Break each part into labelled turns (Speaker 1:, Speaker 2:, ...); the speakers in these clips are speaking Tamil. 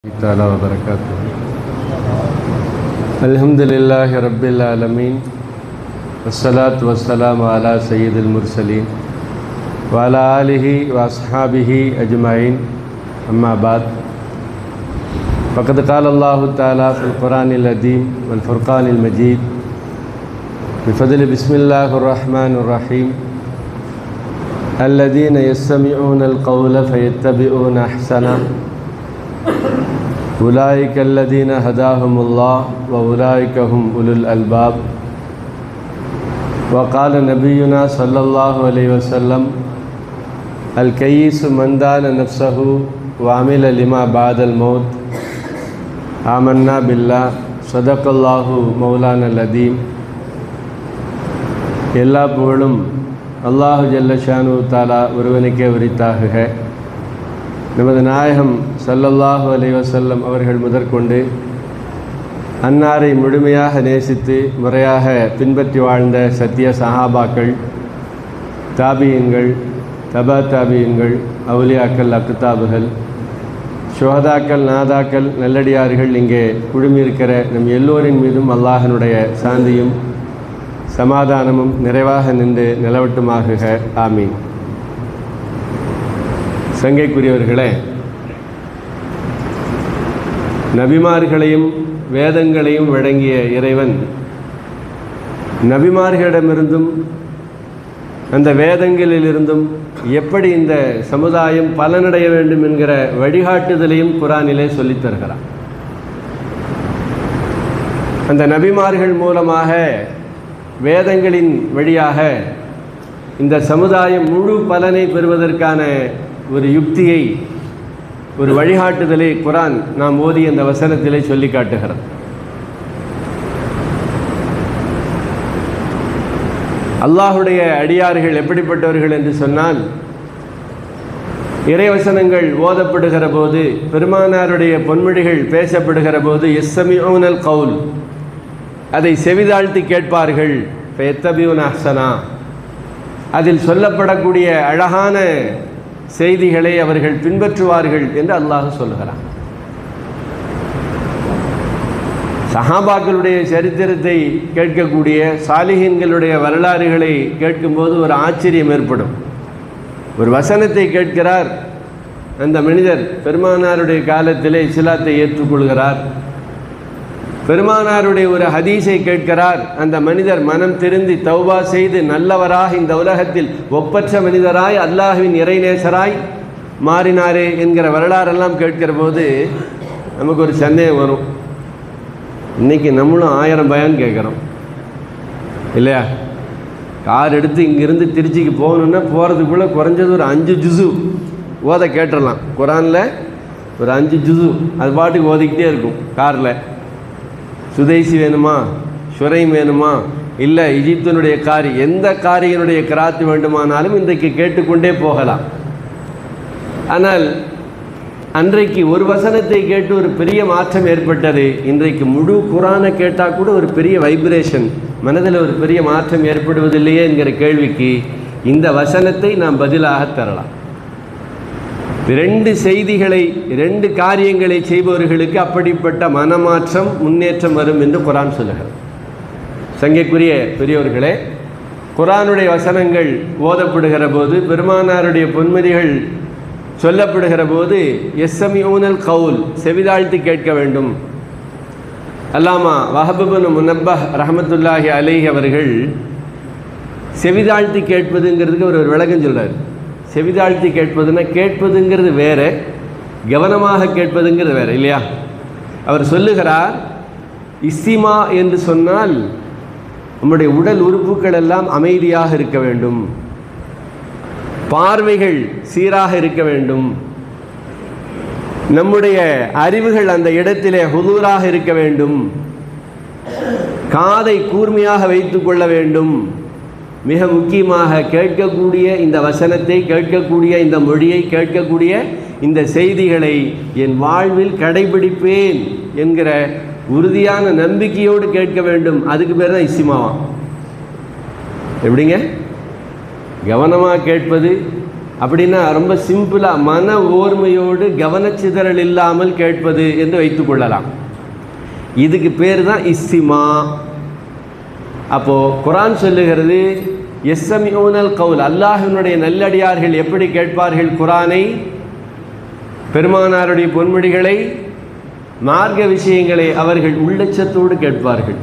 Speaker 1: تعالى وبركاته. الحمد لله رب العالمين والصلاة والسلام على سيد المرسلين وعلى آله وأصحابه أجمعين. أما بعد فقد قال الله تعالى في القرآن العظيم والفرقان المجيد بفضل بسم الله الرحمن الرحيم الذين يستمعون القول فيتبعون أحسنه أولئك الذين هداهم الله وأولئك هم أولو الألباب وقال نبينا صلى الله عليه وسلم الكيس من دان نفسه وعمل لما بعد الموت آمنا بالله صدق الله مولانا العظيم எல்லா புகழும் அல்லாஹு ஜல்ல ஷானு தாலா ஒருவனுக்கே உரித்தாகுக நமது நாயகம் சல்லல்லாஹு அலைவசல்லம் அவர்கள் முதற்கொண்டு அன்னாரை முழுமையாக நேசித்து முறையாக பின்பற்றி வாழ்ந்த சத்திய சஹாபாக்கள் தாபியங்கள் தபா தாபியங்கள் அவுலியாக்கள் அக்குத்தாபுகள் சுகதாக்கள் நாதாக்கள் நல்லடியார்கள் இங்கே குழுமியிருக்கிற நம் எல்லோரின் மீதும் அல்லாஹனுடைய சாந்தியும் சமாதானமும் நிறைவாக நின்று நிலவட்டுமாகுக. ஆமீன். சங்கைக்குரியவர்களே நபிமார்களையும் வேதங்களையும் வழங்கிய இறைவன் நபிமார்களிடமிருந்தும் அந்த வேதங்களிலிருந்தும் எப்படி இந்த சமுதாயம் பலனடைய வேண்டும் என்கிற வழிகாட்டுதலையும் குரானிலே சொல்லித் தருகிறான் அந்த நபிமார்கள் மூலமாக வேதங்களின் வழியாக இந்த சமுதாயம் முழு பலனை பெறுவதற்கான ஒரு யுக்தியை ஒரு வழிகாட்டுதலை குரான் நாம் ஓதி அந்த வசனத்திலே சொல்லி காட்டுகிறது அல்லாஹுடைய அடியார்கள் எப்படிப்பட்டவர்கள் என்று சொன்னால் இறைவசனங்கள் ஓதப்படுகிற போது பெருமானாருடைய பொன்மொழிகள் பேசப்படுகிற போது எஸ்ஸமியூனல் கவுல் அதை செவிதாழ்த்தி கேட்பார்கள் எத்தபியூன் அஹ்சனா அதில் சொல்லப்படக்கூடிய அழகான செய்திகளை அவர்கள் பின்பற்றுவார்கள் என்று அல்லாஹ் சொல்லுகிறான். சஹாபாக்களுடைய சரித்திரத்தை கேட்கக்கூடிய சாலிஹின்களுடைய வரலாறுகளை கேட்கும்போது ஒரு ஆச்சரியம் ஏற்படும். ஒரு வசனத்தை கேட்கிறார். அந்த மனிதர் பெருமானாருடைய காலத்திலே இஸ்லாத்தை ஏற்றுக்கொள்கிறார். பெருமானாருடைய ஒரு ஹதீஸை கேட்கிறார். அந்த மனிதர் மனம் திருந்தி தௌபா செய்து நல்லவராக இந்த உலகத்தில் ஒப்பற்ற மனிதராய் அல்லாஹுவின் இறைநேசராய் மாறினாரே என்கிற வரலாறெல்லாம் கேட்கிற போது நமக்கு ஒரு சந்தேகம் வரும். இன்றைக்கி நம்மளும் ஆயிரம் பயம் கேட்குறோம். இல்லையா? கார் எடுத்து இங்கேருந்து திருச்சிக்கு போகணுன்னா போகிறதுக்குள்ளே குறைஞ்சது ஒரு அஞ்சு ஜுசு ஓத கேட்டுடலாம். குரானில் ஒரு அஞ்சு ஜுசு அது பாட்டுக்கு ஓதிக்கிட்டே இருக்கும் காரில். சுதேசி வேணுமா? சுரைம் வேணுமா? இல்லை இஜிப்தினுடைய காரி எந்த காரியனுடைய கிராத்து வேண்டுமானாலும் இன்றைக்கு கேட்டுக்கொண்டே போகலாம். ஆனால் அன்றைக்கு ஒரு வசனத்தை கேட்டு ஒரு பெரிய மாற்றம் ஏற்பட்டது. இன்றைக்கு முழு குரானை கேட்டால் கூட ஒரு பெரிய வைப்ரேஷன் மனதில் ஒரு பெரிய மாற்றம் ஏற்படுவதில்லையே என்கிற கேள்விக்கு இந்த வசனத்தை நாம் பதிலாக தரலாம். ரெண்டு செய்திகளை ரெண்டு காரியங்களை செய்பவர்களுக்கு அப்படிப்பட்ட மனமாற்றம் முன்னேற்றம் வரும் என்று குரான் சொல்லுகிறது. சங்கைக்குரிய பெரியவர்களே குரானுடைய வசனங்கள் ஓதப்படுகிற போது பெருமானாருடைய பொன்மதிகள் சொல்லப்படுகிற போது எஸ்எம்யூனல் கவுல் செவிதாழ்த்தி கேட்க வேண்டும். அல்லாமா வஹபுபன் முனப்பஹ் ரஹமத்துல்லாஹி அலேஹி அவர்கள் செவிதாழ்த்தி கேட்பதுங்கிறதுக்கு ஒரு ஒரு விளக்கம் சொல்கிறார் செவிதாழ்த்தி கேட்பதுன்னா கேட்பதுங்கிறது வேறு கவனமாக கேட்பதுங்கிறது வேறு இல்லையா? அவர் சொல்லுகிறார் இசிமா என்று சொன்னால் நம்முடைய உடல் உறுப்புகள் எல்லாம் அமைதியாக இருக்க வேண்டும். பார்வைகள் சீராக இருக்க வேண்டும். நம்முடைய அறிவுகள் அந்த இடத்திலே ஹுதூராக இருக்க வேண்டும். காதை கூர்மையாக வைத்து கொள்ள வேண்டும். மிக முக்கியமாக கேட்கக்கூடிய இந்த வசனத்தை கேட்கக்கூடிய இந்த மொழியை கேட்கக்கூடிய இந்த செய்திகளை என் வாழ்வில் கடைபிடிப்பேன் என்கிற உறுதியான நம்பிக்கையோடு கேட்க வேண்டும். அதுக்கு பேர் தான் இசிமாவாம் எப்படிங்க? கவனமாக கேட்பது அப்படின்னா ரொம்ப சிம்பிளாக மன ஓர்மையோடு கவனச்சிதறல் இல்லாமல் கேட்பது என்று வைத்துக்கொள்ளலாம் இதுக்கு பேர் தான் இஸ்திமா. அப்போது குரான் சொல்லுகிறது எஸ்எம்யூனல் கவுல். அல்லாஹினுடைய நல்லடியார்கள் எப்படி கேட்பார்கள் குரானை? பெருமானாருடைய பொன்மொழிகளை மார்க்க விஷயங்களை அவர்கள் உள்ளச்சத்தோடு கேட்பார்கள்.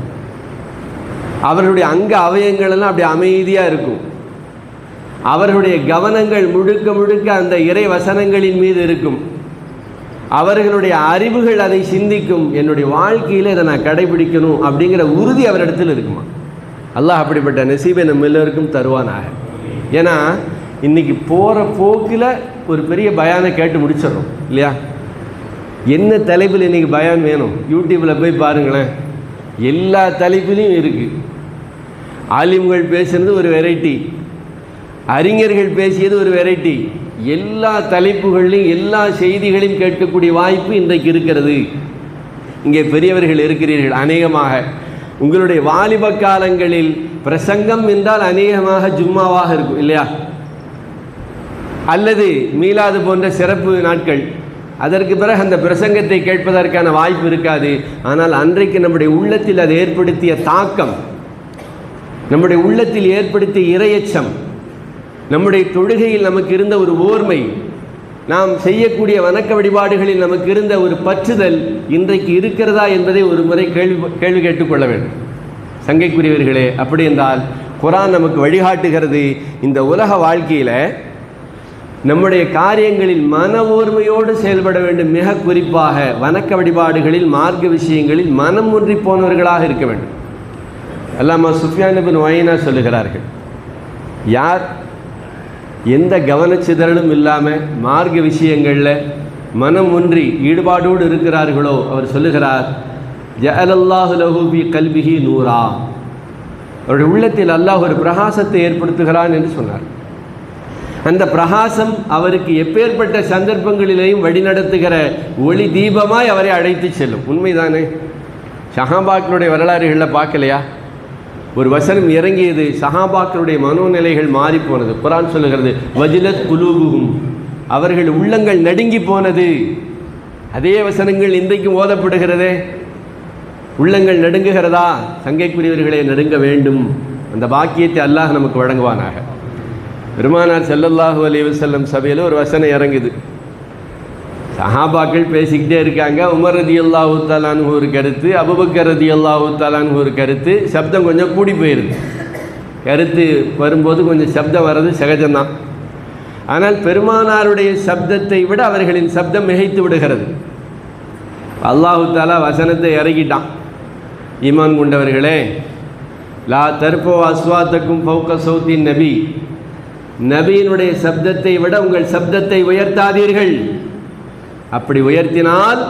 Speaker 1: அவர்களுடைய அங்க அவயங்களெல்லாம் அப்படி அமைதியாக இருக்கும். அவர்களுடைய கவனங்கள் முழுக்க முழுக்க அந்த இறை வசனங்களின் மீது இருக்கும். அவர்களுடைய அறிவுகள் அதை சிந்திக்கும். என்னுடைய வாழ்க்கையில் இதை நான் கடைபிடிக்கணும் அப்படிங்கிற உறுதி அவரிடத்தில் இருக்குமா? அல்லாஹ் அப்படிப்பட்ட நெசீபை நம்ம எல்லோருக்கும் தருவானாக. ஏன்னா இன்றைக்கி போகிற போக்கில் ஒரு பெரிய பயானை கேட்டு முடிச்சிடறோம் இல்லையா? என்ன தலைப்பில் இன்றைக்கி பயான் வேணும்? யூடியூப்பில் போய் பாருங்களேன். எல்லா தலைப்பிலையும் இருக்குது ஆலிம்கள் பேசுகிறது ஒரு வெரைட்டி. அறிஞர்கள் பேசியது ஒரு வெரைட்டி. எல்லா தலைப்புகளையும் எல்லா செய்திகளையும் கேட்கக்கூடிய வாய்ப்பு இன்றைக்கு இருக்கிறது. இங்கே பெரியவர்கள் இருக்கிறீர்கள் அநேகமாக. உங்களுடைய வாலிப காலங்களில் பிரசங்கம் என்றால் அநேகமாக ஜும்மாவாக இருக்கும் இல்லையா? அல்லது மீளாது போன்ற சிறப்பு நாட்கள். அதற்கு பிறகு அந்த பிரசங்கத்தை கேட்பதற்கான வாய்ப்பு இருக்காது. ஆனால் அன்றைக்கு நம்முடைய உள்ளத்தில் அது ஏற்படுத்திய தாக்கம் நம்முடைய உள்ளத்தில் ஏற்படுத்திய இரையச்சம் நம்முடைய தொழுகையில் நமக்கு இருந்த ஒரு ஓர்மை நாம் செய்யக்கூடிய வணக்க வழிபாடுகளில் நமக்கு இருந்த ஒரு பற்றுதல் இன்றைக்கு இருக்கிறதா என்பதை ஒரு முறை கேள்வி கேள்வி கேட்டுக்கொள்ள வேண்டும். சங்கைக்குரியவர்களே அப்படி என்றால் குரான் நமக்கு வழிகாட்டுகிறது. இந்த உலக வாழ்க்கையில் நம்முடைய காரியங்களில் மன ஓர்மையோடு செயல்பட வேண்டும். மிக குறிப்பாக வணக்க வழிபாடுகளில் மார்க்க விஷயங்களில் மனம் ஒன்றி போனவர்களாக இருக்க வேண்டும். அல்லாமா சுஃபியான் பின் ஒயினா சொல்லுகிறார்கள் யார் எந்த கவனச்சிதறலும் இல்லாமல் மார்க்க விஷயங்களில் மனம் ஒன்றி ஈடுபாடோடு இருக்கிறார்களோ அவர் சொல்லுகிறார் ஜஅலல்லாஹு லஹூபி கல்விஹி கல்பிஹி நூரா. அவருடைய உள்ளத்தில் அல்லாஹ் ஒரு பிரகாசத்தை ஏற்படுத்துகிறான் என்று சொன்னார். அந்த பிரகாசம் அவருக்கு எப்பேற்பட்ட சந்தர்ப்பங்களிலேயும் வழிநடத்துகிற ஒளி தீபமாய் அவரை அழைத்து செல்லும். உண்மைதானே? ஷஹாபாக்களுடைய வரலாறுகளில் பார்க்கலையா? ஒரு வசனம் இறங்கியது சஹாபாக்களுடைய மனோநிலைகள் மாறி போனது குரான் சொல்லுகிறது வஜிலத் குலூபுகும் அவர்கள் உள்ளங்கள் நடுங்கி போனது. அதே வசனங்கள் இன்றைக்கும் ஓதப்படுகிறதே. உள்ளங்கள் நடுங்குகிறதா? சங்கைக்குரியவர்களே நடுங்க வேண்டும். அந்த பாக்கியத்தை அல்லாஹ் நமக்கு வழங்குவானாக. பெருமானார் செல்லல்லாஹு அலி வசல்லம் சபையில் ஒரு வசனம் இறங்குது. சஹாபாக்கள் பேசிக்கிட்டே இருக்காங்க. உமர் ரதி அல்லாஹூ தாலான்னு ஒரு கருத்து அபுபக்கர் ரதி அல்லாஹூ தாலான்னு ஒரு கருத்து. சப்தம் கொஞ்சம் கூடி போயிருது. கருத்து வரும்போது கொஞ்சம் சப்தம் வர்றது சகஜம்தான். ஆனால் பெருமானாருடைய சப்தத்தை விட அவர்களின் சப்தம் மிகைத்து விடுகிறது. அல்லாஹு தாலா வசனத்தை இறக்கிட்டான். ஈமான் கொண்டவர்களே லா தற்போ அஸ்வாத்தக்கும் பௌக்க சௌத்தின் நபி. நபியினுடைய சப்தத்தை விட உங்கள் சப்தத்தை உயர்த்தாதீர்கள். அப்படி உயர்த்தினால்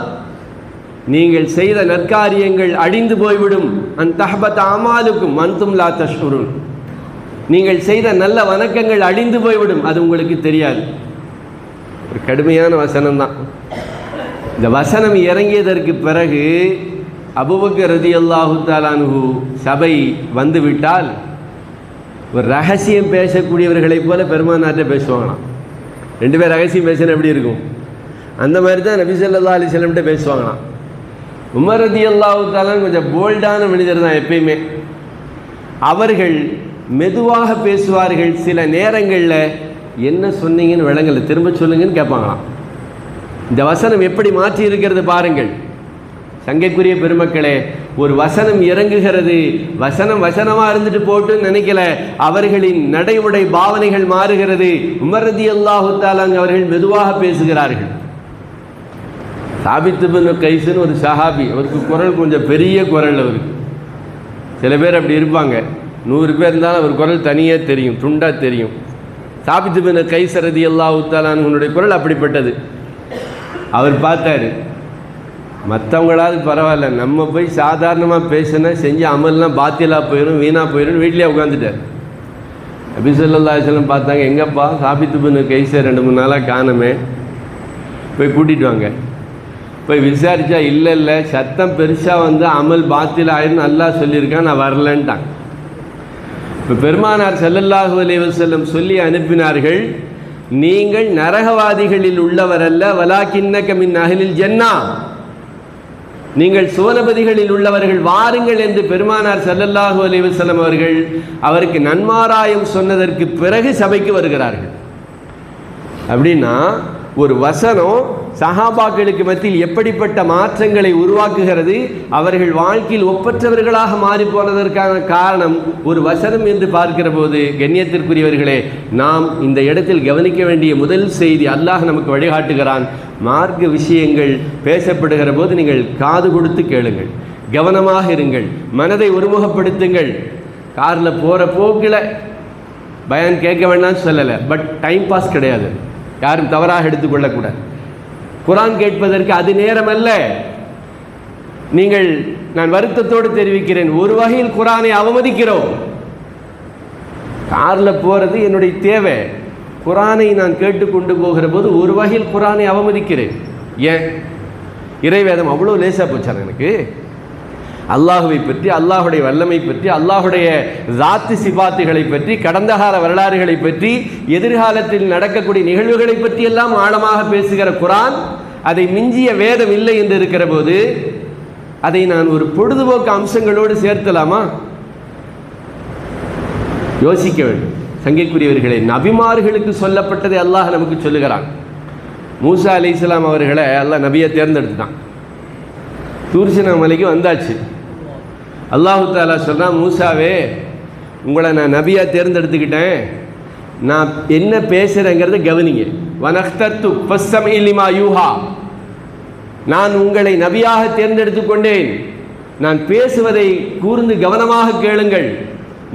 Speaker 1: நீங்கள் செய்த நற்காரியங்கள் அழிந்து போய்விடும். அந்த தஹபத் அமாலுக்கும் மந்தும் லா தஷ்குருன். நீங்கள் செய்த நல்ல வணக்கங்கள் அழிந்து போய்விடும். அது உங்களுக்கு தெரியாது. ஒரு கடுமையான வசனம் தான் இந்த வசனம் இறங்கியதற்கு பிறகு அபுபக்க ரதி அல்லாஹு தாலானு சபை வந்துவிட்டால் ஒரு ரகசியம் பேசக்கூடியவர்களைப் போல பெருமாநாட்டை பேசுவாங்களாம். ரெண்டு பேர் ரகசியம் பேசினா எப்படி இருக்கும்? அந்த மாதிரி தான் நபி ஸல்லல்லாஹு அலைஹி பேசுவாங்களாம். உமர் ரதி கொஞ்சம் போல்டான மனிதர் தான் எப்பயுமே. அவர்கள் மெதுவாக பேசுவார்கள். சில நேரங்களில் என்ன சொன்னீங்கன்னு விளங்கலை. திரும்ப சொல்லுங்கன்னு கேட்பாங்களாம். இந்த வசனம் எப்படி மாற்றி இருக்கிறது பாருங்கள். சங்கைக்குரிய பெருமக்களே ஒரு வசனம் இறங்குகிறது. வசனம் வசனமாக இருந்துட்டு போட்டுன்னு நினைக்கல. அவர்களின் நடைமுறை பாவனைகள் மாறுகிறது. உமரதி அல்லாஹு தாலாங்க அவர்கள் மெதுவாக பேசுகிறார்கள். சாபித்து பின் கைசுன்னு ஒரு சஹாபி. அவருக்கு குரல் கொஞ்சம் பெரிய குரல் அவருக்கு. சில பேர் அப்படி இருப்பாங்க. நூறு பேர் இருந்தாலும் அவர் குரல் தனியாக தெரியும் துண்டாக தெரியும். சாபித்து பின் கைசரதி எல்லா உத்தாலானுடைய குரல் அப்படிப்பட்டது. அவர் பார்த்தாரு மற்றவங்களாவது பரவாயில்ல நம்ம போய் சாதாரணமாக பேசினா செஞ்சு அமல்லாம் பாத்தியலாக போயிடும் வீணாக போயிடும் வீட்லேயே உட்காந்துட்டார் அபிசல்லாசலம் பார்த்தாங்க எங்கப்பா சாபித்து பின்னு கைசர் ரெண்டு மூணு நாளாக காணமே போய் கூட்டிகிட்டு வாங்க. போய் விசாரித்தா இல்லை இல்லை சத்தம் பெருசாக வந்து அமல் பாத்தில் ஆயிரும் நல்லா சொல்லியிருக்கான் நான் வரலன்ட்டான். இப்போ பெருமானார் செல்லல்லாஹு அலைஹி சொல்லி அனுப்பினார்கள் நீங்கள் நரகவாதிகளில் உள்ளவரல்ல வலாக்கின்னக மின் அகலில் ஜென்னா. நீங்கள் சுவனபதிகளில் உள்ளவர்கள் வாருங்கள் என்று பெருமானார் செல்லல்லாஹு அலைஹி அவர்கள் அவருக்கு நன்மாராயம் சொன்னதற்கு பிறகு சபைக்கு வருகிறார்கள். அப்படின்னா ஒரு வசனம் சஹாபாக்களுக்கு மத்தியில் எப்படிப்பட்ட மாற்றங்களை உருவாக்குகிறது? அவர்கள் வாழ்க்கையில் ஒப்பற்றவர்களாக மாறி போனதற்கான காரணம் ஒரு வசனம் என்று பார்க்கிற போது கண்ணியத்திற்குரியவர்களே நாம் இந்த இடத்தில் கவனிக்க வேண்டிய முதல் செய்தி அல்லாஹ் நமக்கு வழிகாட்டுகிறான். மார்க்க விஷயங்கள் பேசப்படுகிற போது நீங்கள் காது கொடுத்து கேளுங்கள். கவனமாக இருங்கள். மனதை ஒருமுகப்படுத்துங்கள். காரில் போகிற போக்கில் பயன் கேட்க வேண்டாம்னு சொல்லலை. பட் டைம் பாஸ் கிடையாது. யாரும் தவறாக எடுத்துக்கொள்ளக்கூடாது. குரான் கேட்பதற்கு அது நேரம் அல்ல நீங்கள் நான் வருத்தத்தோடு தெரிவிக்கிறேன் ஒரு வகையில் குரானை அவமதிக்கிறோம். காரில் போகிறது என்னுடைய தேவை. குரானை நான் கேட்டுக்கொண்டு போகிற போது ஒரு வகையில் குரானை அவமதிக்கிறேன். ஏன்? இறைவேதம் அவ்வளோ லேசாக போச்சார் எனக்கு. அல்லாஹுவை பற்றி அல்லாஹுடைய வல்லமை பற்றி அல்லாஹுடைய ஜாத்து சிபாத்துகளை பற்றி கடந்த கால வரலாறுகளை பற்றி எதிர்காலத்தில் நடக்கக்கூடிய நிகழ்வுகளை பற்றி எல்லாம் ஆழமாக பேசுகிற குரான் அதை மிஞ்சிய வேதம் இல்லை என்று இருக்கிற போது அதை நான் ஒரு பொழுதுபோக்கு அம்சங்களோடு சேர்த்தலாமா? யோசிக்க வேண்டும். சங்கைக்குரியவர்களே நபிமார்களுக்கு சொல்லப்பட்டதை அல்லாஹ் நமக்கு சொல்லுகிறான். மூசா அலி இஸ்லாம் அவர்களை அல்லாஹ் நபியை தேர்ந்தெடுத்துட்டான். தூர்சினா மலைக்கு வந்தாச்சு. அல்லாஹு தாலா சொல்கிறான் மூசாவே உங்களை நான் நபியாக தேர்ந்தெடுத்துக்கிட்டேன். நான் என்ன பேசுகிறேங்கிறத கவனிங்க. வனக்தத்து பஸ்ஸம் இல்லிமா யூஹா. நான் உங்களை நபியாக தேர்ந்தெடுத்து கொண்டேன். நான் பேசுவதை கூர்ந்து கவனமாக கேளுங்கள்.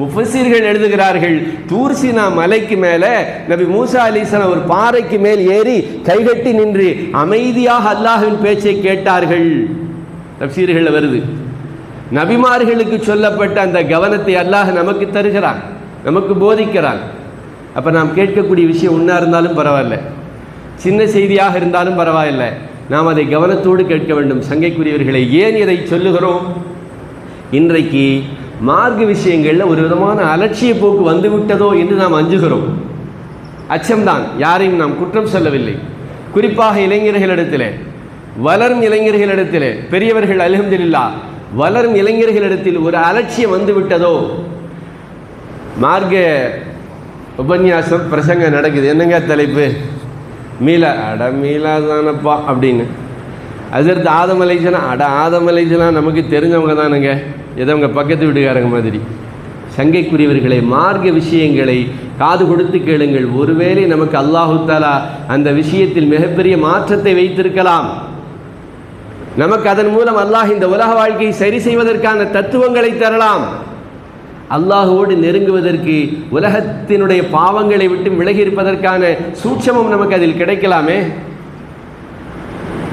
Speaker 1: முஃபசீர்கள் எழுதுகிறார்கள் தூர்சினா மலைக்கு மேலே நபி மூசா அலிசன் ஒரு பாறைக்கு மேல் ஏறி கைகட்டி நின்று அமைதியாக அல்லாஹின் பேச்சை கேட்டார்கள். தப்சீர்கள் வருது. நபிமார்களுக்கு சொல்லப்பட்ட அந்த கவனத்தை அல்லாஹ் நமக்கு தருகிறான் நமக்கு போதிக்கிறான். அப்போ நாம் கேட்கக்கூடிய விஷயம் ஒன்றா இருந்தாலும் பரவாயில்ல. சின்ன செய்தியாக இருந்தாலும் பரவாயில்லை. நாம் அதை கவனத்தோடு கேட்க வேண்டும். சங்கைக்குரியவர்களை ஏன் இதை சொல்லுகிறோம்? இன்றைக்கு மார்க்க விஷயங்களில் ஒரு விதமான அலட்சிய போக்கு வந்துவிட்டதோ என்று நாம் அஞ்சுகிறோம். அச்சம்தான். யாரையும் நாம் குற்றம் சொல்லவில்லை. குறிப்பாக இளைஞர்களிடத்திலே வளரும் இளைஞர்களிடத்திலே பெரியவர்கள் அலஹம்துலில்லா வளரும் இளைஞர்களிடத்தில் ஒரு அலட்சியம் வந்துவிட்டதோ? மார்க்க உபன்யாசம் பிரசங்கம் நடக்குது. என்னங்க தலைப்பு? மீளா அட மீளா தானப்பா அப்படின்னு. அதற்கு ஆதமலைச்சனா அட ஆதமலைச்சனா நமக்கு தெரிஞ்சவங்க தானுங்க. ஏதோ அவங்க பக்கத்து வீட்டுக்காரங்க மாதிரி. சங்கைக்குரியவர்களை மார்க்க விஷயங்களை காது கொடுத்து கேளுங்கள். ஒருவேளை நமக்கு அல்லாஹு தாலா அந்த விஷயத்தில் மிகப்பெரிய மாற்றத்தை வைத்திருக்கலாம். நமக்கு அதன் மூலம் அல்லாஹ் இந்த உலக வாழ்க்கையை சரி செய்வதற்கான தத்துவங்களை தரலாம். அல்லாஹுவோடு நெருங்குவதற்கு உலகத்தினுடைய பாவங்களை விட்டு விலகி இருப்பதற்கான சூட்சமும் நமக்கு அதில் கிடைக்கலாமே?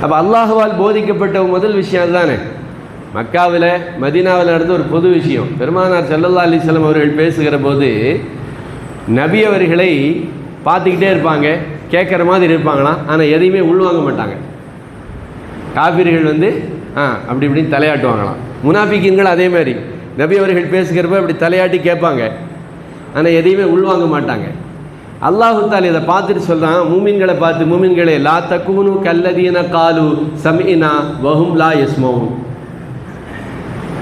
Speaker 1: அப்போ அல்லாஹுவால் போதிக்கப்பட்ட முதல் விஷயம் அதுதானே? மக்காவில் மதீனாவில் நடந்த ஒரு பொது விஷயம். பெருமானார் சல்லல்லா அலிஸ்லாம் அவர்கள் பேசுகிற போது நபி அவர்களை பார்த்துக்கிட்டே இருப்பாங்க கேட்குற மாதிரி இருப்பாங்களாம். ஆனால் எதையுமே உள்வாங்க மாட்டாங்க. காபிர்கள் வந்து ஆ அப்படி இப்படின்னு தலையாட்டுவாங்களாம். முனாபிக்கின்கள் அதே மாதிரி. நபி அவர்கள் பேசுகிறப்ப அப்படி தலையாட்டி கேட்பாங்க. ஆனால் எதையுமே உள்வாங்க மாட்டாங்க. அல்லாஹு தால் இதை பார்த்துட்டு சொல்கிறான் மூமின்களை பார்த்து மூமின்களே லா தக்குனு கல்லதீன காலு சமீனா வஹும் லா யஸ்மவும்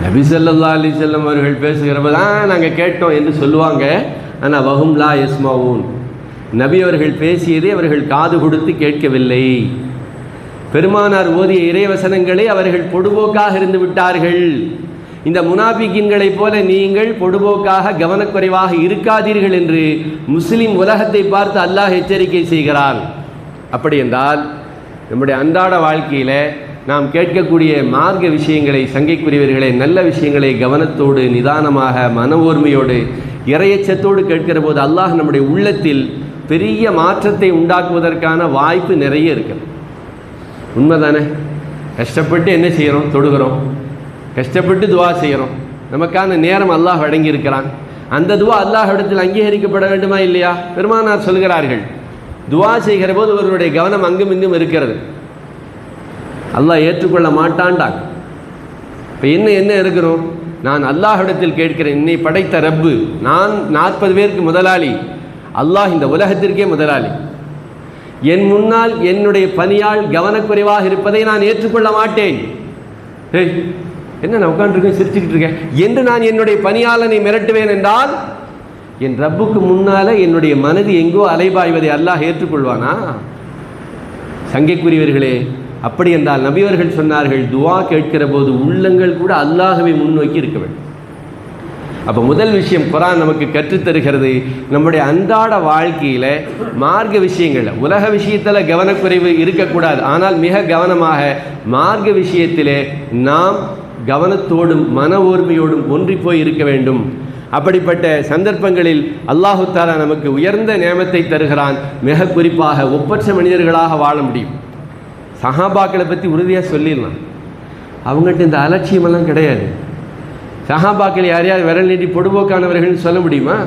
Speaker 1: நபி ஸல்லல்லாஹு அலி செல்லம் அவர்கள் பேசுகிறப்ப தான் நாங்கள் கேட்டோம் என்று சொல்லுவாங்க. ஆனால் வஹும் லா யஸ்மவும் நபி அவர்கள் பேசியதை அவர்கள் காது கொடுத்து கேட்கவில்லை. பெருமானார் ஓதிய இறைவசனங்களை அவர்கள் பொடுபோக்காக இருந்து விட்டார்கள். இந்த முனாபிக்கின்களைப் போல நீங்கள் பொடுபோக்காக கவனக்குறைவாக இருக்காதீர்கள் என்று முஸ்லிம் உலகத்தை பார்த்து அல்லாஹ் எச்சரிக்கை செய்கிறான். அப்படி என்றால் நம்முடைய அன்றாட வாழ்க்கையில் நாம் கேட்கக்கூடிய மார்க்க விஷயங்களை சங்கைக்குரியவர்களை நல்ல விஷயங்களை கவனத்தோடு நிதானமாக மன ஓர்மையோடு இறையச்சத்தோடு கேட்கிற போது அல்லாஹ் நம்முடைய உள்ளத்தில் பெரிய மாற்றத்தை உண்டாக்குவதற்கான வாய்ப்பு நிறைய உண்மை உண்மைதானே? கஷ்டப்பட்டு என்ன செய்கிறோம் தொடுகிறோம் கஷ்டப்பட்டு துவா செய்கிறோம் நமக்கான நேரம் அல்லாஹ் அடங்கியிருக்கிறான் அந்த துவா அல்லாஹ் இடத்தில் அங்கீகரிக்கப்பட வேண்டுமா இல்லையா? பெருமானார் சொல்கிறார்கள் துவா செய்கிற போது ஒருவருடைய கவனம் அங்கும் இங்கும் இருக்கிறது. அல்லாஹ் ஏற்றுக்கொள்ள மாட்டான்டாங்க இப்போ என்ன என்ன இருக்கிறோம்? நான் அல்லாஹிடத்தில் கேட்கிறேன் என்னை படைத்த ரப்பு நான் நாற்பது பேருக்கு முதலாளி. அல்லாஹ் இந்த உலகத்திற்கே முதலாளி. என் முன்னால் என்னுடைய பணியால் கவனக்குறைவாக இருப்பதை நான் ஏற்றுக்கொள்ள மாட்டேன். என்ன நான் உட்காந்துருக்கேன் சிரிச்சுக்கிட்டு இருக்கேன்? என்று நான் என்னுடைய பணியாளனை மிரட்டுவேன் என்றால் என் ரப்புக்கு முன்னால் என்னுடைய மனது எங்கோ அலைபாய்வதை அல்லாஹ் ஏற்றுக்கொள்வானா? சங்கைக்குரியவர்களே அப்படி என்றால் நபியவர்கள் சொன்னார்கள் துவா கேட்கிற போது உள்ளங்கள் கூட அல்லாஹவை முன்னோக்கி இருக்க வேண்டும். அப்போ முதல் விஷயம் குரான் நமக்கு கற்றுத்தருகிறது. நம்முடைய அன்றாட வாழ்க்கையில் மார்க்க விஷயங்களில் உலக விஷயத்தில் கவனக்குறைவு இருக்கக்கூடாது. ஆனால் மிக கவனமாக மார்க்க விஷயத்திலே நாம் கவனத்தோடும் மன ஓர்மையோடும் ஒன்றி போய் இருக்க வேண்டும். அப்படிப்பட்ட சந்தர்ப்பங்களில் அல்லாஹு தாலா நமக்கு உயர்ந்த நேமத்தை தருகிறான். மிக குறிப்பாக ஒப்பற்ற மனிதர்களாக வாழ முடியும். சஹாபாக்களை பற்றி உறுதியாக சொல்லிடலாம். அவங்ககிட்ட இந்த அலட்சியமெல்லாம் கிடையாது. சஹாபாக்கள் யாரையாவது விரல் நீட்டி பொடுபோக்கானவர்கள்னு சொல்ல முடியுமா?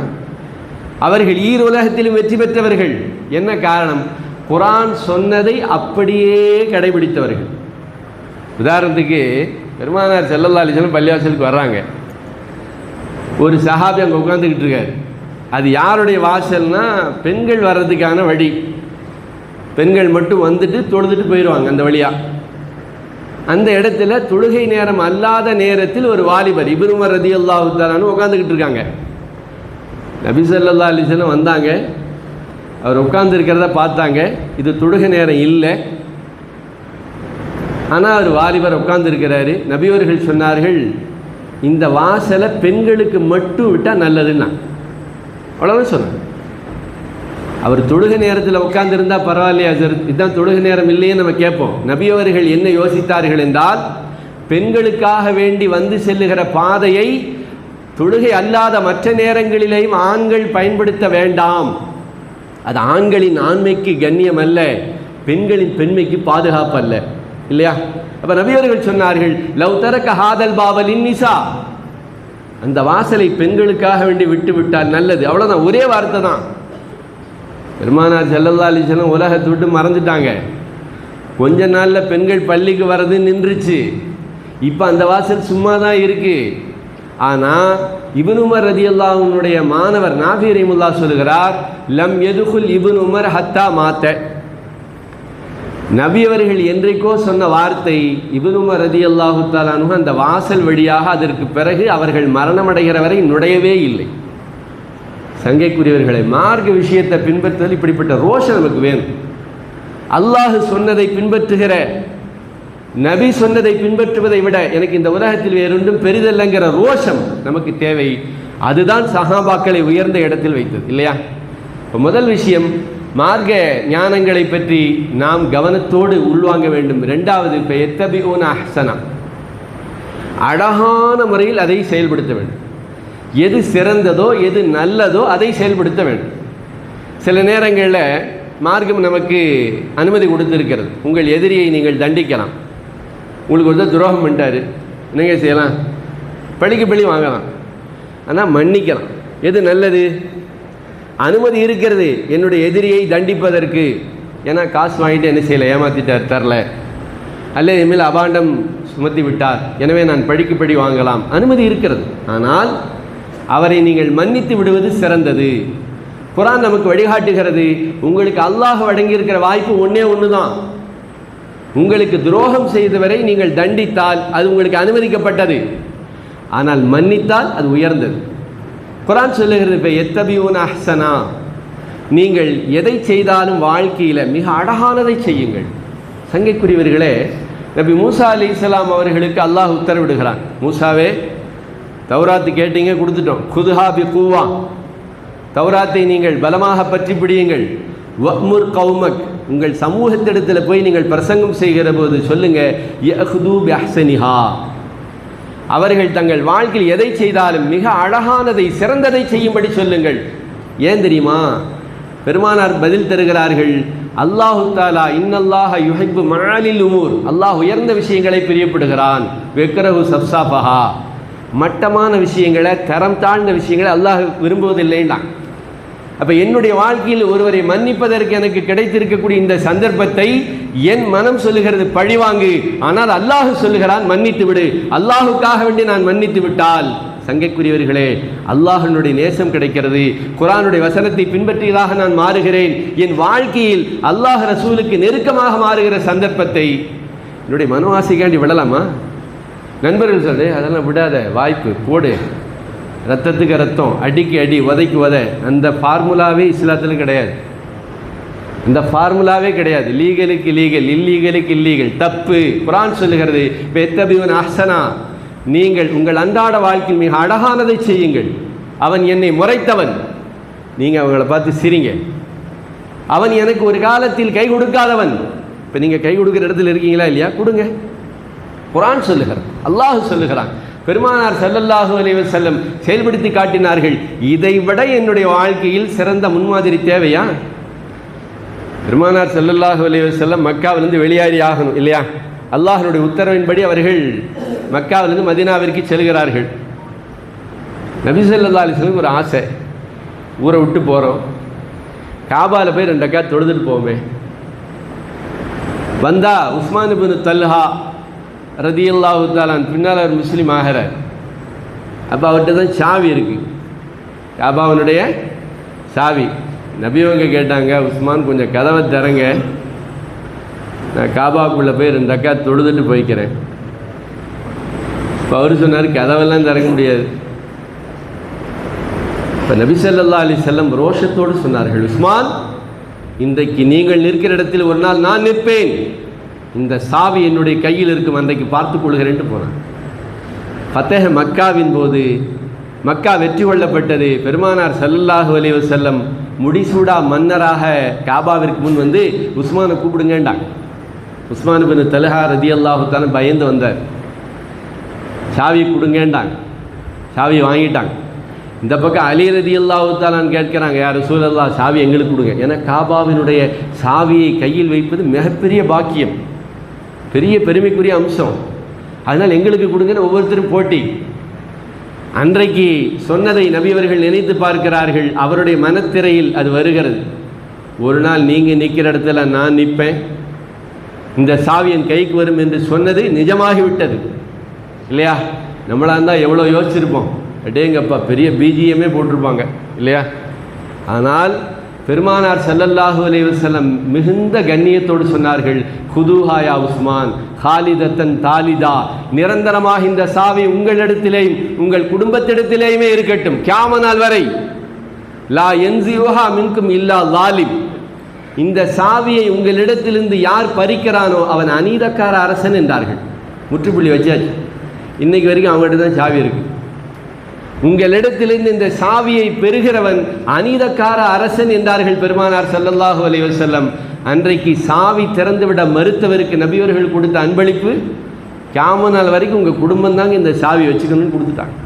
Speaker 1: அவர்கள் ஈர் உலகத்திலும் வெற்றி பெற்றவர்கள். என்ன காரணம்? குரான் சொன்னதை அப்படியே கடைபிடித்தவர்கள். உதாரணத்துக்கு பெருமானார் செல்லல்லா அலிசலம் பள்ளிவாசலுக்கு வர்றாங்க. ஒரு சஹாபி அங்கே உட்காந்துக்கிட்டு இருக்கார். அது யாருடைய வாசல்னா பெண்கள் வர்றதுக்கான வழி. பெண்கள் மட்டும் வந்துட்டு தொழுதுட்டு போயிடுவாங்க அந்த வழியாக அந்த இடத்துல தொழுகை நேரம் அல்லாத நேரத்தில் ஒரு வாலிபர் இபுருமர் ரதி அல்லாஹுத்தாலான்னு உட்காந்துக்கிட்டு இருக்காங்க. நபி ஸல்லல்லாஹு வந்தாங்க. அவர் உட்காந்துருக்கிறத பார்த்தாங்க. இது தொழுகை நேரம் இல்லை. ஆனால் அவர் வாலிபர் உட்காந்துருக்கிறாரு நபியவர்கள் சொன்னார்கள் இந்த வாசலை பெண்களுக்கு மட்டும் விட்டால் நல்லதுன்னா. அவ்வளோதான் சொன்னாங்க. அவர் தொழுக நேரத்தில் உட்கார்ந்திருந்தா பரவாயில்லையா சார் இதுதான் தொழுக நேரம் இல்லையே நம்ம கேட்போம். நபி அவர்கள் என்ன யோசித்தார்கள் என்றால் பெண்களுக்காக வேண்டி வந்து செல்லுகிற பாதையை தொழுகை அல்லாத மற்ற நேரங்களிலேயும் ஆண்கள் பயன்படுத்த வேண்டாம். அது ஆண்களின் ஆண்மைக்கு கண்ணியம் அல்ல பெண்களின் பெண்மைக்கு பாதுகாப்பு அல்ல. இல்லையா? அப்போ நபியவர்கள் சொன்னார்கள் லவ் தரக்க ஹாதல் பாவல் நிசா அந்த வாசலை பெண்களுக்காக வேண்டி விட்டு விட்டால் நல்லது. அவ்வளோதான் ஒரே வார்த்தை தான். பெருமானார் செல்லல்லா அலிசலம் உலகத்தை விட்டு மறந்துட்டாங்க. கொஞ்ச நாளில் பெண்கள் பள்ளிக்கு வர்றது நின்றுச்சு. இப்போ அந்த வாசல் சும்மா தான் இருக்குது ஆனால் இபின் உமர் ரதி அல்லாஹனுடைய மாணவர் நாஃபி ரஹிமுல்லா சொல்கிறார் லம் எதுகுல் இபின் உமர் ஹத்தா மாத்த. நபியவர்கள் என்றைக்கோ சொன்ன வார்த்தை இபின் உமர் ரதி அல்லாஹு தாலானு அந்த வாசல் வழியாக அதற்கு பிறகு அவர்கள் மரணமடைகிற வரை நுழையவே இல்லை. சங்கைக்குரியவர்களை மார்க்க விஷயத்தை பின்பற்றுதல் இப்படிப்பட்ட ரோஷம் நமக்கு வேணும். அல்லாஹ் சொன்னதை பின்பற்றுகிற நபி சொன்னதை பின்பற்றுவதை விட எனக்கு இந்த உலகத்தில் வேறொன்றும் பெரிதல்லங்கிற ரோஷம் நமக்கு தேவை. அதுதான் சஹாபாக்களை உயர்ந்த இடத்தில் வைத்தது இல்லையா? இப்போ முதல் விஷயம் மார்க்க ஞானங்களை பற்றி நாம் கவனத்தோடு உள்வாங்க வேண்டும். ரெண்டாவது இப்போ எத்தபியூன அஹ்சனா. அழகான முறையில் அதை செயல்படுத்த வேண்டும். எது சிறந்ததோ எது நல்லதோ அதை செயல்படுத்த வேண்டும். சில நேரங்களில் மார்க்கம் நமக்கு அனுமதி கொடுத்துருக்கிறது. உங்கள் எதிரியை நீங்கள் தண்டிக்கலாம். உங்களுக்கு ஒருத்தர் துரோகம் பண்ணிட்டாரு. என்னங்க செய்யலாம்? பழிக்கு பழி வாங்கலாம். ஆனால் மன்னிக்கலாம். எது நல்லது? அனுமதி இருக்கிறது. என்னுடைய எதிரியை தண்டிப்பதற்கு. ஏன்னா காசு வாங்கிட்டு என்ன செய்யலை? ஏமாற்றிட்டார் தரல. அல்ல இனிமேல் அபாண்டம் சுமத்தி விட்டார். எனவே நான் படிக்கு படி வாங்கலாம். அனுமதி இருக்கிறது. ஆனால் அவரை நீங்கள் மன்னித்து விடுவது சிறந்தது. குரான் நமக்கு வழிகாட்டுகிறது. உங்களுக்கு அல்லாஹ் வழங்கியிருக்கிற வாய்ப்பு ஒன்றே ஒன்று தான் உங்களுக்கு துரோகம் செய்தவரை நீங்கள் தண்டித்தால் அது உங்களுக்கு அனுமதிக்கப்பட்டது. ஆனால் மன்னித்தால் அது உயர்ந்தது. குரான் சொல்லுகிறது இப்போ எத்தபியூன் அஹ்சனா? நீங்கள் எதை செய்தாலும் வாழ்க்கையில் மிக அழகானதை செய்யுங்கள். சங்கைக்குரியவர்களே நபி மூசா அலி இஸ்லாம் அவர்களுக்கு அல்லாஹ் உத்தரவிடுகிறான். மூசாவே தௌராத்து கேட்டீங்க கொடுத்துட்டோம். குதுஹா பி கூவா. தௌராத்தை நீங்கள் பலமாக பற்றி பிடியுங்கள். வக்முர் கௌமக் உங்கள் சமூகத்திடத்தில் போய் நீங்கள் பிரசங்கம் செய்கிற போது சொல்லுங்க அவர்கள் தங்கள் வாழ்க்கையில் எதை செய்தாலும் மிக அழகானதை சிறந்ததை செய்யும்படி சொல்லுங்கள். ஏன் தெரியுமா? பெருமானார் பதில் தருகிறார்கள் அல்லாஹு தாலா இன்னல்லாஹ யுஹிப்பு மணாலில் உமூர். அல்லாஹ் உயர்ந்த விஷயங்களை பிரியப்படுகிறான். வெக்கரஹு சப்சாபஹா மட்டமான விஷயங்களை தரம் தாழ்ந்த விஷயங்களை அல்லாஹ் விரும்புவதில்லைன்றான். அப்போ என்னுடைய வாழ்க்கையில் ஒருவரை மன்னிப்பதற்கு எனக்கு கிடைத்திருக்கக்கூடிய இந்த சந்தர்ப்பத்தை என் மனம் சொல்லுகிறது பழிவாங்கு. ஆனால் அல்லாஹ் சொல்லுகிறான் மன்னித்து விடு. அல்லாஹுக்காக வேண்டி நான் மன்னித்து விட்டால். சங்கைக்குரியவர்களே அல்லாஹனுடைய நேசம் கிடைக்கிறது. குரானுடைய வசனத்தை பின்பற்றியதாக நான் மாறுகிறேன். என் வாழ்க்கையில் அல்லாஹ் ரசூலுக்கு நெருக்கமாக மாறுகிற சந்தர்ப்பத்தை என்னுடைய மனோ ஆசைக்காண்டி விடலாமா? நண்பர்கள் சொல்றது அதெல்லாம் விடாத வாய்ப்பு போடு. ரத்தத்துக்கு ரத்தம் அடிக்கு அடி உதைக்கு உதை அந்த ஃபார்முலாவே இஸ்லாத்தில் கிடையாது. இந்த ஃபார்முலாவே கிடையாது. லீகலுக்கு லீகல் இல்லீகலுக்கு இல்லீகல். தப்பு. குரான் சொல்லுகிறது பெத்தபிவன் அஹ்சனா. நீங்கள் உங்கள் அன்றாட வாழ்க்கையில் மிக அழகானதை செய்யுங்கள். அவன் என்னை முறைத்தவன். நீங்கள் அவங்கள பார்த்து சிரிங்க. அவன் எனக்கு ஒரு காலத்தில் கை கொடுக்காதவன். இப்போ நீங்கள் கை கொடுக்குற இடத்துல இருக்கீங்களா இல்லையா? கொடுங்க. குரான் சொல்லுகிறான் அல்லாஹ் சொல்லுகிறான். பெருமானார் செல்லல்லாஹு அலைவர் வஸல்லம் செயல்படுத்தி காட்டினார்கள் இதை விட என்னுடைய வாழ்க்கையில் சிறந்த முன்மாதிரி தேவையா? பெருமானார் செல்லல்லாஹு அலைவர் செல்லம் மக்காவிலிருந்து வெளியேறி ஆகணும் இல்லையா? அல்லாஹனுடைய உத்தரவின்படி அவர்கள் மக்காவிலிருந்து மதினாவிற்கு செல்கிறார்கள். நபி ஸல்லல்லாஹு அலிஸ்லம் ஒரு ஆசை ஊரை விட்டு போகிறோம் காபாவில் போய் ரெண்டு அக்கா தொழுதுட்டு போவோமே. வந்தா உஸ்மான் பின் தல்ஹா ரதியல்லாஹு தாலான் பின்னால் அவர் முஸ்லீம் ஆகிறார். அப்போ அவர்கிட்ட தான் சாவி இருக்குது காபாவனுடைய சாவி. நபியவங்க கேட்டாங்க உஸ்மான் கொஞ்சம் கதவை திறங்க. நான் காபாக்குள்ளே போய் ரெண்டு அக்கா தொழுதுட்டு போய்க்கிறேன். இப்போ அவர் சொன்னார் கதவெல்லாம் திறக்க முடியாது. இப்போ நபி சல்லா அலி செல்லம் ரோஷத்தோடு சொன்னார்கள் உஸ்மான் இன்றைக்கு நீங்கள் நிற்கிற இடத்தில் ஒரு நாள் நான் நிற்பேன். இந்த சாவி என்னுடைய கையில் இருக்கும் அன்றைக்கு பார்த்து கொள்கிறேன்ட்டு போனான். ஃபத்தேக மக்காவின் போது மக்கா வெற்றி கொள்ளப்பட்டது. பெருமானார் சல்லல்லாஹு அலைஹி வஸல்லம் முடிசூடா மன்னராக காபாவிற்கு முன் வந்து உஸ்மானை கூப்பிடுங்கண்டாங்க உஸ்மான் பின் தலஹா ரதி அல்லாஹுத்தான பயந்து வந்தார். சாவி கொடுங்கண்டாங்க சாவியை வாங்கிட்டாங்க. இந்த பக்கம் அலி ரதி அல்லாஹுத்தாலான்னு கேட்குறாங்க யார் சூழல்லா சாவி எங்களுக்கு கொடுங்க. ஏன்னா காபாவினுடைய சாவியை கையில் வைப்பது மிகப்பெரிய பாக்கியம். பெரிய பெருமைக்குரிய அம்சம். அதனால் எங்களுக்கு கொடுங்கன்னு ஒவ்வொருத்தரும் போட்டி. அன்றைக்கு சொன்னதை நபியவர்கள் நினைத்து பார்க்கிறார்கள். அவருடைய மனத்திரையில் அது வருகிறது. ஒரு நாள் நீங்கள் நிற்கிற இடத்துல நான் நிற்பேன். இந்த சாவியன் கைக்கு வரும் என்று சொன்னது நிஜமாகிவிட்டது இல்லையா? நம்மளாக இருந்தால் எவ்வளோ யோசிச்சிருப்போம். அடேங்கப்பா பெரிய பிஜிஎம்மே போட்டிருப்பாங்க. இல்லையா? ஆனால் பெருமானார் ஸல்லல்லாஹு அலைஹி மிகுந்த கண்ணியத்தோடு சொன்னார்கள் குதூஹாயா உஸ்மான் ஹாலிதத்தன் தாலிதா நிரந்தரமாக இந்த சாவி உங்களிடத்திலேயும் உங்கள் குடும்பத்திடத்திலேயுமே இருக்கட்டும். கியாமனால் வரை லா என்சியோஹா மின்கும் இல்லா லாலிம் இந்த சாவியை உங்களிடத்திலிருந்து யார் பறிக்கிறானோ அவன் அநீதக்கார அரசன் என்றார்கள். முற்றுப்புள்ளி வச்சாச்சு. இன்னைக்கு வரைக்கும் அவங்ககிட்ட தான் சாவி இருக்கு. உங்களிடத்திலிருந்து இந்த சாவியை பெறுகிறவன் அநீதக்கார அரசன் என்றார்கள் பெருமானார் சல்லல்லாஹு அலி வசல்லம் அன்றைக்கு சாவி திறந்துவிட மறுத்தவருக்கு நபியவர்கள் கொடுத்த அன்பளிப்பு கியாம நாள் வரைக்கும் உங்கள் குடும்பம் தாங்க இந்த சாவி வச்சுக்கணும்னு கொடுத்துட்டாங்க.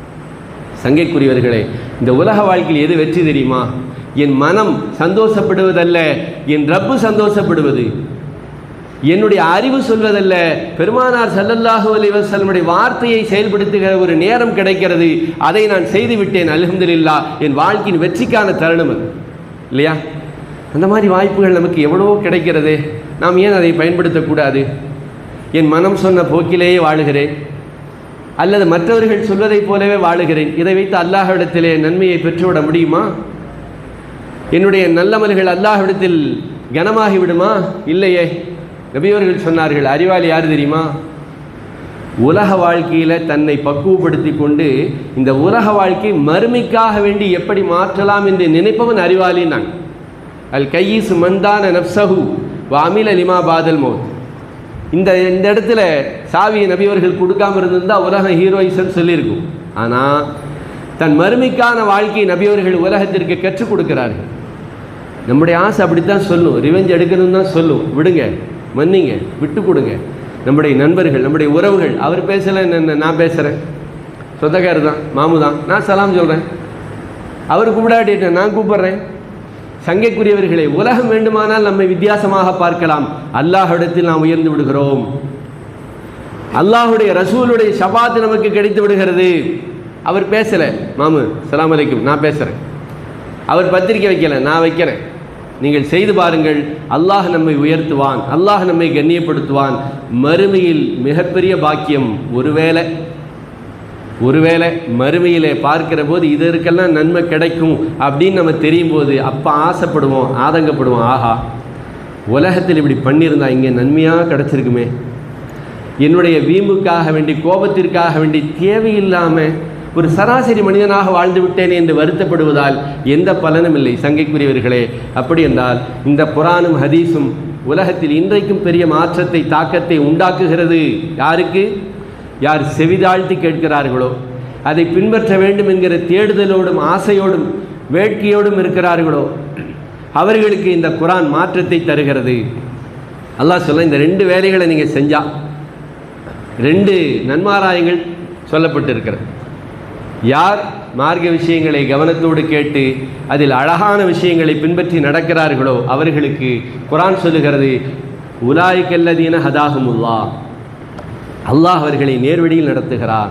Speaker 1: சங்கைக்குரியவர்களே இந்த உலக வாழ்க்கையில் எது வெற்றி தெரியுமா? என் மனம் சந்தோஷப்படுவதல்ல என் ரப்பு சந்தோஷப்படுவது. என்னுடைய அறிவு சொல்வதல்ல. பெருமானார் சல்லல்லாஹு அலைஹி வஸல்லமுடைய வார்த்தையை செயல்படுத்துகிற ஒரு நேரம் கிடைக்கிறது. அதை நான் செய்துவிட்டேன் அலமதுல்லா என் வாழ்க்கையின் வெற்றிக்கான தருணம் அது. இல்லையா? அந்த மாதிரி வாய்ப்புகள் நமக்கு எவ்வளவோ கிடைக்கிறது. நாம் ஏன் அதை பயன்படுத்தக்கூடாது? என் மனம் சொன்ன போக்கிலேயே வாழுகிறேன். அல்லது மற்றவர்கள் சொல்வதைப் போலவே வாழுகிறேன். இதை வைத்து அல்லாஹ்விடத்திலே நன்மையை பெற்றுவிட முடியுமா? என்னுடைய நல்லமல்கள் அல்லாஹ்விடத்தில் கனமாகி விடுமா இல்லையே. நபியவர்கள் சொன்னார்கள் அறிவாளி யார் தெரியுமா? உலக வாழ்க்கையில் தன்னை பக்குவப்படுத்தி கொண்டு இந்த உலக வாழ்க்கை மறுமைக்காக வேண்டி எப்படி மாற்றலாம் என்று நினைப்பவன் அறிவாளி நான் அல் கையீஸ் மந்தான நப்சஹு வாமில லிமா பாதல் மோத். இந்த இந்த இடத்துல சாவியை நபியவர்கள் கொடுக்காம இருந்திருந்தால் உலகம் ஹீரோயிசம் சொல்லியிருக்கும். ஆனால் தன் மறுமைக்கான வாழ்க்கையை நபியவர்கள் உலகத்திற்கு கற்றுக் கொடுக்கிறார்கள். நம்முடைய ஆசை அப்படித்தான் சொல்லும். ரிவெஞ்ச் எடுக்கணும்னு தான் சொல்லும். விடுங்க. மன்னிங்க விட்டு கொடுங்க. நம்முடைய நண்பர்கள் நம்முடைய உறவுகள் அவர் பேசலை என்ன நான் பேசுகிறேன் சொந்தக்காரர் தான் மாமு தான். நான் சலாம் சொல்கிறேன் அவர் கூப்பிடாட்டிட்டேன் நான் கூப்பிட்றேன். சங்கைக்குரியவர்களே உலகம் வேண்டுமானால் நம்மை வித்தியாசமாக பார்க்கலாம். அல்லாஹிடத்தில் நாம் உயர்ந்து விடுகிறோம். அல்லாஹுடைய ரசூலுடைய ஷபாத்து நமக்கு கிடைத்து விடுகிறது. அவர் பேசலை. மாமு சலாம் அலைக்கும். நான் பேசுகிறேன் அவர் பத்திரிக்கை வைக்கலை நான் வைக்கிறேன். நீங்கள் செய்து பாருங்கள். அல்லாஹ் நம்மை உயர்த்துவான். அல்லாஹ் நம்மை கண்ணியப்படுத்துவான். மறுமையில் மிகப்பெரிய பாக்கியம் ஒருவேளை ஒருவேளை மறுமையிலே பார்க்கிற போது இதற்கெல்லாம் நன்மை கிடைக்கும் அப்படின்னு நம்ம தெரியும் போது அப்போ ஆசைப்படுவோம் ஆதங்கப்படுவோம். ஆஹா உலகத்தில் இப்படி பண்ணியிருந்தா இங்கே நன்மையாக கிடச்சிருக்குமே. என்னுடைய வீம்புக்காக வேண்டி கோபத்திற்காக வேண்டி தேவையில்லாமல் ஒரு சராசரி மனிதனாக வாழ்ந்து விட்டேன் என்று வருத்தப்படுவதால் எந்த பலனும் இல்லை. சங்கைக்குரியவர்களே அப்படி என்றால் இந்த புராணும் ஹதீஸும் உலகத்தில் இன்றைக்கும் பெரிய மாற்றத்தை தாக்கத்தை உண்டாக்குகிறது. யாருக்கு? யார் செவிதாழ்த்தி கேட்கிறார்களோ அதை பின்பற்ற வேண்டும் என்கிற தேடுதலோடும் ஆசையோடும் வேட்கையோடும் இருக்கிறார்களோ அவர்களுக்கு இந்த குரான் மாற்றத்தை தருகிறது. அல்லாஹ் சொல்ல இந்த ரெண்டு வேலைகளை நீங்கள் செஞ்சால் ரெண்டு நன்மாராயங்கள் சொல்லப்பட்டிருக்கிறது. யார் மார்க்க விஷயங்களை கவனத்தோடு கேட்டு அதில் அழகான விஷயங்களை பின்பற்றி நடக்கிறார்களோ அவர்களுக்கு குரான் சொல்லுகிறது உலாய்கல்லதீன ஹதாகுமுல்லா அல்லாஹ் அவர்களை நேர்வழியில் நடத்துகிறார்.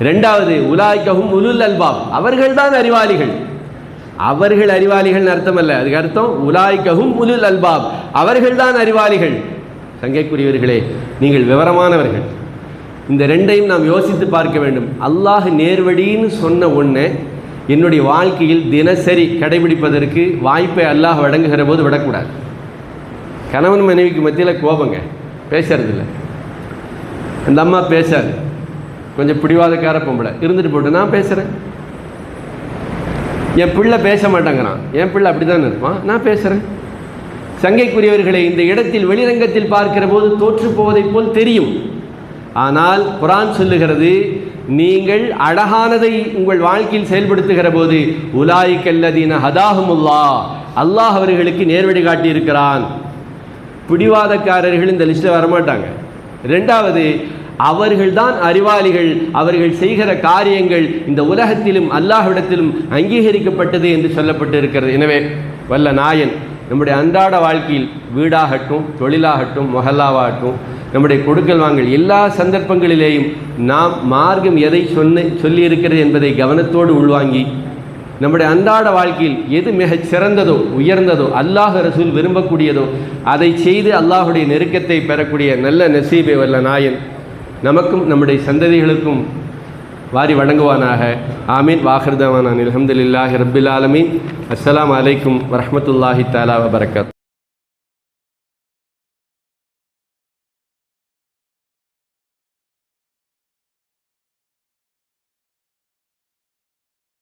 Speaker 1: இரண்டாவது உலாய்கவும் உலுல் அல்பாப். அவர்கள்தான் அறிவாளிகள். அவர்கள் அறிவாளிகள் அர்த்தமல்ல. அதுக்கு அர்த்தம் உலாய்கவும் உலுல் அல்பாப். அவர்கள்தான் அறிவாளிகள். சங்கைக்குரியவர்களே நீங்கள் விவரமானவர்கள். இந்த ரெண்டையும் நாம் யோசித்து பார்க்க வேண்டும். அல்லாஹ் நேர்வழின்னு சொன்ன ஒன்று என்னுடைய வாழ்க்கையில் தினசரி கடைபிடிப்பதற்கு வாய்ப்பை அல்லாஹ் வழங்குகிற போது விடக்கூடாது. கணவன் மனைவிக்கு மத்தியில் கோபங்க. பேசுறதில்ல. அந்த அம்மா பேசாது. கொஞ்சம் பிடிவாதக்கார பொம்பளை. இருந்துட்டு போட்டு நான் பேசுகிறேன் என் பிள்ளை பேச மாட்டேங்கிறான். என் பிள்ளை அப்படி தான் இருப்பான். நான் பேசுகிறேன் சங்கைக்குரியவர்களை இந்த இடத்தில் வெளிரங்கத்தில் பார்க்கிற போது தோற்று போவதைப் போல் தெரியும். ஆனால் குரான் சொல்லுகிறது நீங்கள் அழகானதை உங்கள் வாழ்க்கையில் செயல்படுத்துகிற போது உலாய்கல்லதீன ஹதாஹமுல்லா அல்லாஹ் அவர்களுக்கு நேர்வழி காட்டியிருக்கிறான். பிடிவாதக்காரர்கள் இந்த லிஸ்ட்டில் வரமாட்டாங்க. ரெண்டாவது அவர்கள்தான் அறிவாளிகள் அவர்கள் செய்கிற காரியங்கள் இந்த உலகத்திலும் அல்லாஹ்விடத்திலும் அங்கீகரிக்கப்பட்டது என்று சொல்லப்பட்டு இருக்கிறது எனவே வல்ல நாயன் நம்முடைய அன்றாட வாழ்க்கையில் வீடாகட்டும் தொழிலாகட்டும் மொஹல்லாவாகட்டும் நம்முடைய கொடுக்கல் வாங்கல் எல்லா சந்தர்ப்பங்களிலேயும் நாம் மார்க்கம் எதை சொன்ன சொல்லியிருக்கிறது என்பதை கவனத்தோடு உள்வாங்கி நம்முடைய அன்றாட வாழ்க்கையில் எது மிகச் சிறந்ததோ உயர்ந்ததோ அல்லாஹ் ரசூல் விரும்பக்கூடியதோ அதை செய்து அல்லாஹுடைய நெருக்கத்தை பெறக்கூடிய நல்ல நசீபை வல்ல நாயன் நமக்கும் நம்முடைய சந்ததிகளுக்கும் வாரி வழங்குவானாக. ஆமீன். வாஹர்தவானான் அலமதுல்லாஹி ரபில் ஆலமீன். அஸ்லாம் அலைக்கும் வரமத்துல்லாஹி தாலா வபரகாத்.